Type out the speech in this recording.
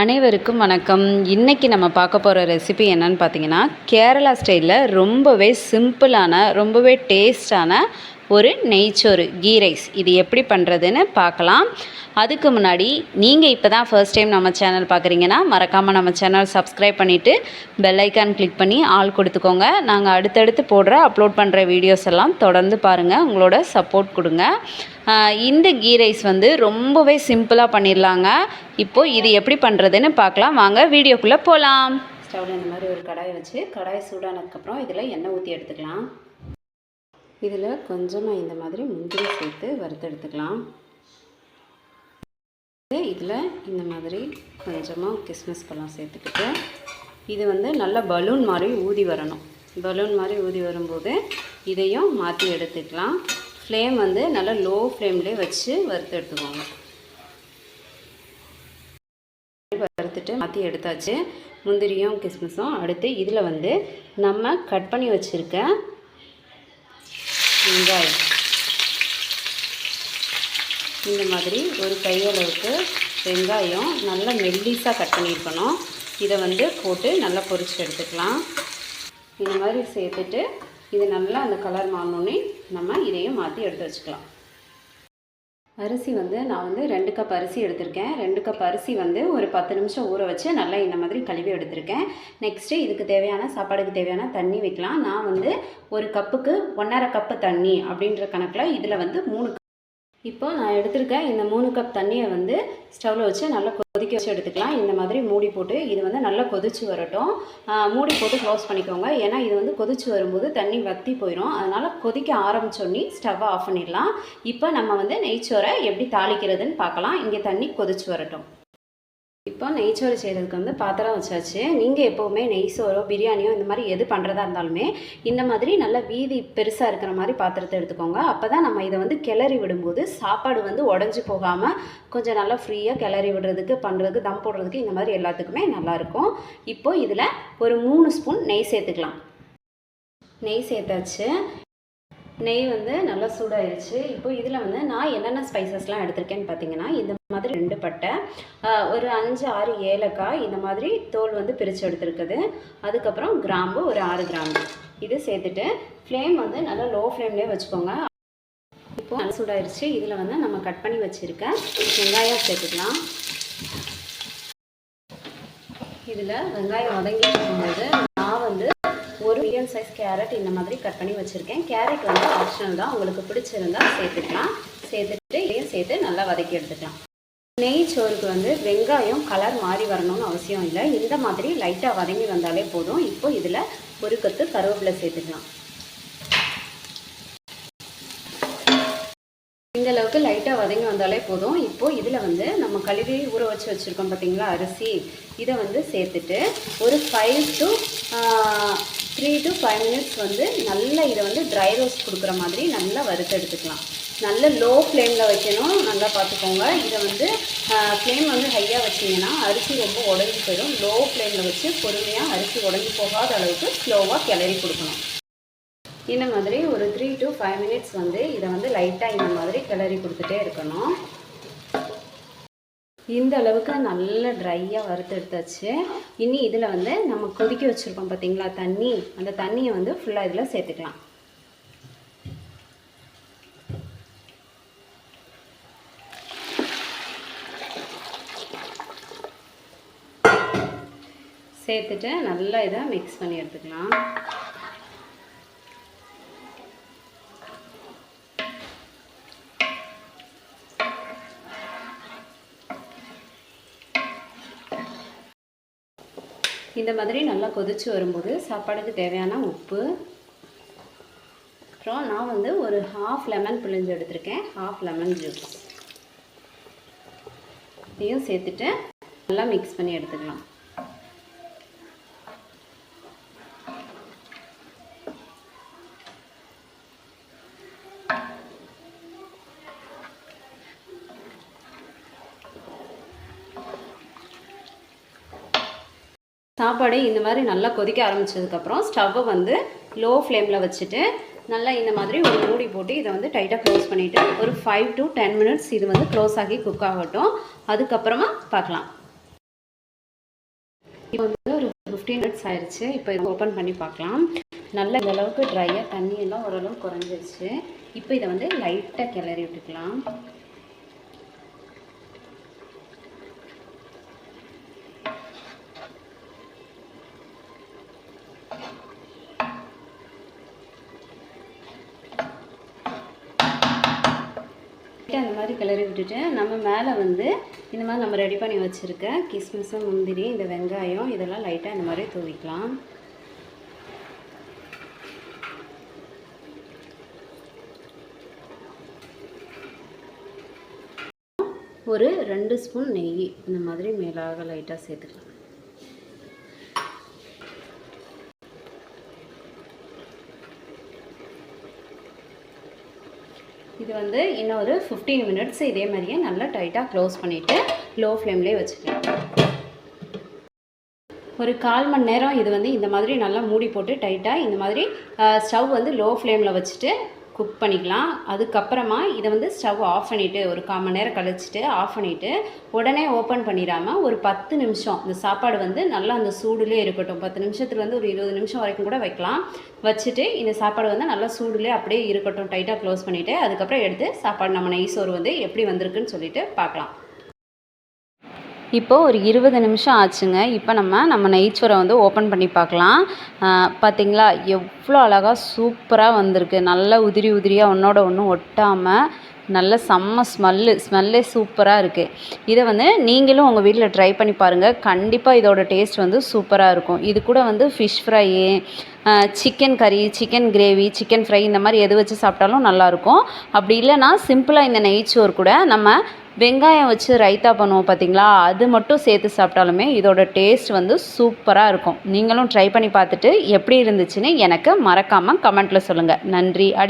அனைவருக்கும் வணக்கம். இன்றைக்கி நம்ம பார்க்க போகிற ரெசிபி என்னன்னு பார்த்தீங்கன்னா கேரளா ஸ்டைலில் ரொம்பவே சிம்பிளான ரொம்பவே டேஸ்டான ஒரு நெய்ச்சோறு கீ ரைஸ். இது எப்படி பண்ணுறதுன்னு பார்க்கலாம். அதுக்கு முன்னாடி நீங்கள் இப்போ தான் ஃபர்ஸ்ட் டைம் நம்ம சேனல் பார்க்குறீங்கன்னா மறக்காமல் நம்ம சேனல் சப்ஸ்கிரைப் பண்ணிவிட்டு பெல் ஐக்கான் கிளிக் பண்ணி ஆள் கொடுத்துக்கோங்க. நாங்கள் அடுத்தடுத்து போடுற அப்லோட் பண்ணுற வீடியோஸ் எல்லாம் தொடர்ந்து பாருங்கள் உங்களோட சப்போர்ட் கொடுங்க. இந்த கீ ரைஸ் வந்து ரொம்பவே சிம்பிளாக பண்ணிடலாங்க. இப்போது இது எப்படி பண்ணுறதுன்னு பார்க்கலாம். வாங்க வீடியோக்குள்ளே போகலாம் ஸ்டவ்வில் இந்த மாதிரி ஒரு கடாயை வச்சு கடாய் சூடானதுக்கப்புறம் இதில் எண்ணெய் ஊற்றி எடுத்துக்கலாம். இதில் கொஞ்சமாக இந்த மாதிரி முந்திரி சேர்த்து வறுத்தெடுத்துக்கலாம். இதில் இந்த மாதிரி கொஞ்சமாக கிஸ்மிஸ் பழம் சேர்த்துக்கிட்டு இது வந்து நல்ல பலூன் மாதிரி ஊதி வரணும். பலூன் மாதிரி ஊதி வரும்போது இதையும் மாற்றி எடுத்துக்கலாம். ஃப்ளேம் வந்து நல்லா லோ ஃப்ளேம்லேயே வச்சு வறுத்து எடுத்துக்கோங்க வறுத்துட்டு மாற்றி எடுத்தாச்சு. முந்திரியும் கிஸ்மிஸும் அடுத்து இதில் வந்து நம்ம கட் பண்ணி வச்சுருக்க வெங்காயம். இந்த மாதிரி ஒரு கையளவுக்கு வெங்காயம் நல்லா மெல்லிஸாக கட் பண்ணியிருக்கணும். இதை வந்து போட்டு நல்லா பொரிச்சு எடுத்துக்கலாம். இந்த மாதிரி சேர்த்துட்டு இது நல்லா அந்த கலர் மாறினோடனே நம்ம இதையும் மாற்றி எடுத்து வச்சுக்கலாம். அரிசி வந்து நான் வந்து ரெண்டு கப் அரிசி எடுத்திருக்கேன். ரெண்டு கப் அரிசி வந்து ஒரு பத்து நிமிஷம் ஊற வச்சு நல்லா இந்த மாதிரி கழுவி எடுத்திருக்கேன். நெக்ஸ்ட்டு இதுக்கு தேவையான சாப்பாடுக்கு தேவையான தண்ணி வைக்கலாம். நான் வந்து ஒரு கப்புக்கு ஒன்றரை கப்பு தண்ணி அப்படின்ற கணக்கில் இதில் வந்து மூணு இப்போ நான் எடுத்திருக்க இந்த மூணு கப் தண்ணியை வந்து ஸ்டவ்வில் வச்சு நல்லா கொதிக்க வச்சு எடுத்துக்கலாம். இந்த மாதிரி மூடி போட்டு இது வந்து நல்லா கொதிச்சு வரட்டும். மூடி போட்டு க்ளோஸ் பண்ணிக்கோங்க. ஏன்னா இது வந்து கொதிச்சு வரும்போது தண்ணி வத்தி போயிடும் அதனால் கொதிக்க ஆரம்பிச்சோன்னே ஸ்டவ்வை ஆஃப் பண்ணிடலாம். இப்போ நம்ம வந்து நெய்ச்சோரை எப்படி தாளிக்கிறதுன்னு பார்க்கலாம். இங்கே தண்ணி கொதிச்சு வரட்டும். இப்போ நெய்ச்சோறு செய்கிறதுக்கு வந்து பாத்திரம் வச்சாச்சு. நீங்கள் எப்போவுமே சோறோ பிரியாணியோ இந்த மாதிரி எது பண்ணுறதா இருந்தாலுமே இந்த மாதிரி நல்ல வீதி பெருசாக இருக்கிற மாதிரி பாத்திரத்தை எடுத்துக்கோங்க. அப்போ தான் நம்ம இதை வந்து கிளறி விடும்போது சாப்பாடு வந்து உடஞ்சி போகாமல் கொஞ்சம் நல்லா ஃப்ரீயாக கிளறி விடுறதுக்கு பண்ணுறதுக்கு தம் போடுறதுக்கு இந்த மாதிரி எல்லாத்துக்குமே நல்லாயிருக்கும் இப்போது இதில் ஒரு மூணு ஸ்பூன் நெய் சேர்த்துக்கலாம். நெய் சேர்த்தாச்சு. நெய் வந்து நல்லா சூடாயிருச்சு. இப்போ இதில் வந்து நான் என்னென்ன ஸ்பைசஸ்லாம் எடுத்திருக்கேன்னு பார்த்தீங்கன்னா இந்த மாதிரி ரெண்டு பட்டை ஒரு அஞ்சு ஆறு ஏலக்காய் இந்த மாதிரி தோல் வந்து பிரித்து எடுத்துருக்குது. அதுக்கப்புறம் கிராம்பு ஒரு ஆறு கிராம்பு. இது சேர்த்துட்டு ஃப்ளேம் வந்து நல்லா லோ ஃப்ளேம்லேயே வச்சுக்கோங்க. இப்போ நல்லா சூடாயிருச்சு. இதில் வந்து நம்ம கட் பண்ணி வச்சுருக்க வெங்காயம் சேர்த்துக்கலாம். இதில் வெங்காயம் வதங்கி இருக்கும்போது மீடியம் சைஸ் கேரட் இந்த மாதிரி கட் பண்ணி வச்சுருக்கேன். கேரட் வந்து ஆப்ஷனல் தான். உங்களுக்கு பிடிச்சிருந்தா சேர்த்துக்கலாம். சேர்த்துட்டு இதையும் சேர்த்து நல்லா வதக்கி எடுத்துக்கலாம். நெய் சோறுக்கு வந்து வெங்காயம் கலர் மாறி வரணும்னு அவசியம் இல்லை. இந்த மாதிரி லைட்டாக வதங்கி வந்தாலே போதும். இப்போ இதில் ஒரு கத்து கருவேப்பிலை சேர்த்துக்கலாம். இந்த அளவுக்கு லைட்டாக வதங்கி வந்தாலே போதும். இப்போது இதில் வந்து நம்ம கழுவி ஊற வச்சு வச்சுருக்கோம் பார்த்தீங்களா அரிசி. இதை வந்து சேர்த்துட்டு ஒரு five to three to five minutes வந்து நல்லா இதை வந்து ட்ரை ரோஸ்ட் கொடுக்குற மாதிரி நல்லா வறுத்து எடுத்துக்கலாம். நல்ல லோ ஃப்ளேமில் வைக்கணும். நல்லா பார்த்துக்கோங்க. இதை வந்து ஃப்ளேம் வந்து ஹையாக வச்சிங்கன்னா அரிசி ரொம்ப உடஞ்சி போயிடும். லோ ஃப்ளேமில் வச்சு பொறுமையாக அரிசி உடஞ்சி போகாத அளவுக்கு ஸ்லோவாக கிளறி கொடுக்கணும். இந்த மாதிரி ஒரு த்ரீ டு ஃபைவ் மினிட்ஸ் வந்து இதை வந்து லைட்டாக இந்த மாதிரி கிளறி கொடுத்துட்டே இருக்கணும். இந்த அளவுக்கு நல்ல ட்ரையாக வறுத்து எடுத்தாச்சு. இனி இதில் வந்து நம்ம கொதிக்க வச்சுருக்கோம் பார்த்தீங்களா தண்ணி. அந்த தண்ணியை வந்து ஃபுல்லாக இதில் சேர்த்துக்கலாம். சேர்த்துட்டு நல்லா இதை மிக்ஸ் பண்ணி எடுத்துக்கலாம். இந்த மாதிரி நல்லா கொதிச்சு வரும்போது சாப்பாடுக்கு தேவையான உப்பு. அப்புறம் நான் வந்து ஒரு ஹாஃப் லெமன் பிழிஞ்சு எடுத்திருக்கேன். ஹாஃப் லெமன் ஜூஸ் இதையும் சேர்த்துட்டு நல்லா மிக்ஸ் பண்ணி எடுத்துக்கலாம். சாப்பாடு இந்த மாதிரி நல்லா கொதிக்க ஆரம்பிச்சதுக்கப்புறம் ஸ்டவ்வை வந்து லோ ஃப்ளேமில் வச்சுட்டு நல்லா இந்த மாதிரி ஒரு மூடி போட்டு இதை வந்து டைட்டாக க்ளோஸ் பண்ணிவிட்டு ஒரு ஃபைவ் டு டென் மினிட்ஸ் இது வந்து க்ளோஸ் ஆகி குக் ஆகட்டும். அதுக்கப்புறமா பார்க்கலாம். இப்போ வந்து ஒரு ஃபிஃப்டீன் மினிட்ஸ் ஆயிடுச்சு இப்போ இதை ஓப்பன் பண்ணி பார்க்கலாம். நல்ல இந்த அளவுக்கு ட்ரையாக தண்ணியெல்லாம் ஓரளவு குறைஞ்சிருச்சு. இப்போ இதை வந்து லைட்டாக கிளறி விட்டுக்கலாம். மாதிரி கிளறி விட்டுட்டு நம்ம மேலே வந்து இந்த மாதிரி நம்ம ரெடி பண்ணி வச்சுருக்க கிஸ்மிஸும் முந்திரி இந்த வெங்காயம் இதெல்லாம் லைட்டாக இந்த மாதிரி தூவிக்கலாம். ஒரு ரெண்டு ஸ்பூன் நெய் இந்த மாதிரி மேலாக லைட்டாக சேர்த்துக்கலாம். இது வந்து இன்னும் ஒரு ஃபிஃப்டீன் மினிட்ஸ் இதே மாதிரியே நல்லா டைட்டாக க்ளோஸ் பண்ணிவிட்டு லோ ஃப்ளேம்லேயே வச்சுக்கலாம். ஒரு கால் மணி நேரம் இது வந்து இந்த மாதிரி நல்லா மூடி போட்டு டைட்டாக இந்த மாதிரி ஸ்டவ் வந்து லோ ஃப்ளேமில் வச்சுட்டு குக் பண்ணிக்கலாம். அதுக்கப்புறமா இதை வந்து ஸ்டவ் ஆஃப் பண்ணிவிட்டு ஒரு கால் மணி நேரம் கழிச்சிட்டு ஆஃப் பண்ணிவிட்டு உடனே ஓப்பன் பண்ணிடாமல் ஒரு பத்து நிமிஷம் இந்த சாப்பாடு வந்து நல்லா அந்த சூடுலேயே இருக்கட்டும். பத்து நிமிஷத்துலேருந்து ஒரு இருபது நிமிஷம் வரைக்கும் கூட வைக்கலாம். வச்சுட்டு இந்த சாப்பாடு வந்து நல்லா சூடுலேயே அப்படியே இருக்கட்டும். டைட்டாக க்ளோஸ் பண்ணிவிட்டு அதுக்கப்புறம் எடுத்து சாப்பாடு நம்ம நெய் சோறு வந்து எப்படி வந்திருக்குன்னு சொல்லிட்டு பார்க்கலாம். இப்போது ஒரு இருபது நிமிஷம் ஆச்சுங்க. இப்போ நம்ம நம்ம நெய்ச்சோரை வந்து ஓப்பன் பண்ணி பார்க்கலாம். பார்த்தீங்களா எவ்வளோ அழகாக சூப்பராக வந்திருக்கு. நல்லா உதிரி உதிரியாக ஒன்றோட ஒன்று ஒட்டாமல் நல்ல செம்ம ஸ்மெல்லு ஸ்மெல்லே சூப்பராக இருக்குது இதை வந்து நீங்களும் உங்கள் வீட்டில் ட்ரை பண்ணி பாருங்கள் கண்டிப்பாக இதோட டேஸ்ட் வந்து சூப்பராக இருக்கும். இது கூட வந்து ஃபிஷ் ஃப்ரையு சிக்கன் கறி சிக்கன் கிரேவி சிக்கன் ஃப்ரை இந்த மாதிரி எது வச்சு சாப்பிட்டாலும் நல்லாயிருக்கும் அப்படி இல்லைன்னா சிம்பிளாக இந்த நெய்ச்சோர் கூட நம்ம வெங்காயம் வச்சு ரைத்தா பண்ணுவோம் பார்த்தீங்களா அது மட்டும் சேர்த்து சாப்பிட்டாலுமே இதோட டேஸ்ட் வந்து சூப்பராக இருக்கும். நீங்களும் ட்ரை பண்ணி பார்த்துட்டு எப்படி இருந்துச்சுன்னு எனக்கு மறக்காமல் கமெண்ட்டில் சொல்லுங்கள் நன்றி. அடுத்து